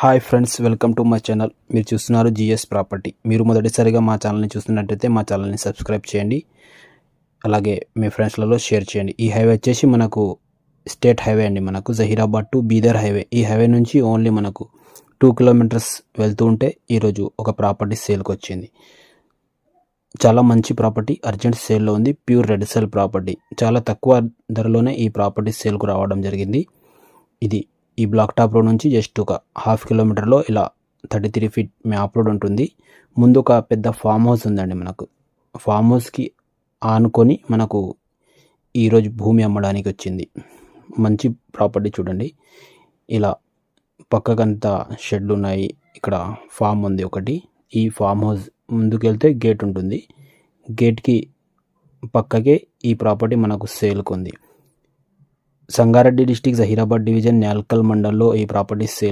Hi friends welcome to my channel. మీరు చూస్తున్నారు GS property. మీరు మొదటిసారిగా మా ఛానల్ని చూస్తున్నట్టయితే మా ఛానల్ని సబ్స్క్రైబ్ చేయండి. అలాగే మీ ఫ్రెండ్స్లలో షేర్ చేయండి. ఈ హైవే వచ్చేసి మనకు స్టేట్ హైవే అండి మనకు జహీరాబాద్ టు బీదర్ హైవే. ఈ హైవే నుంచి ఓన్లీ మనకు టూ కిలోమీటర్స్ వెళ్తూ ఉంటే ఈరోజు ఒక ప్రాపర్టీ సేల్కి వచ్చింది. చాలా మంచి ప్రాపర్టీ అర్జెంట్ సేల్లో ఉంది ప్యూర్ రెడ్ సెల్ ప్రాపర్టీ. చాలా తక్కువ ధరలోనే ఈ ప్రాపర్టీ సేల్కు రావడం జరిగింది. ఇది ఈ బ్లాక్ టాప్ రోడ్ నుంచి జస్ట్ ఒక హాఫ్ కిలోమీటర్లో ఇలా thirty three feet map road ఉంటుంది. ముందు ఒక పెద్ద ఫామ్ హౌస్ ఉందండి మనకు. ఫామ్ హౌస్కి ఆనుకొని మనకు ఈరోజు భూమి అమ్మడానికి వచ్చింది. మంచి ప్రాపర్టీ చూడండి. ఇలా పక్కకంతా షెడ్లు ఉన్నాయి. ఇక్కడ ఫామ్ ఉంది ఒకటి. ఈ ఫామ్ హౌస్ ముందుకెళ్తే గేట్ ఉంటుంది. గేట్కి పక్కకే ఈ ప్రాపర్టీ మనకు సేల్కి ఉంది. సంగారెడ్డి డిస్టిక్ జహీరాబాద్ డివిజన్ న్యాల్కల్ మండల్లో ఈ ప్రాపర్టీస్ సేల్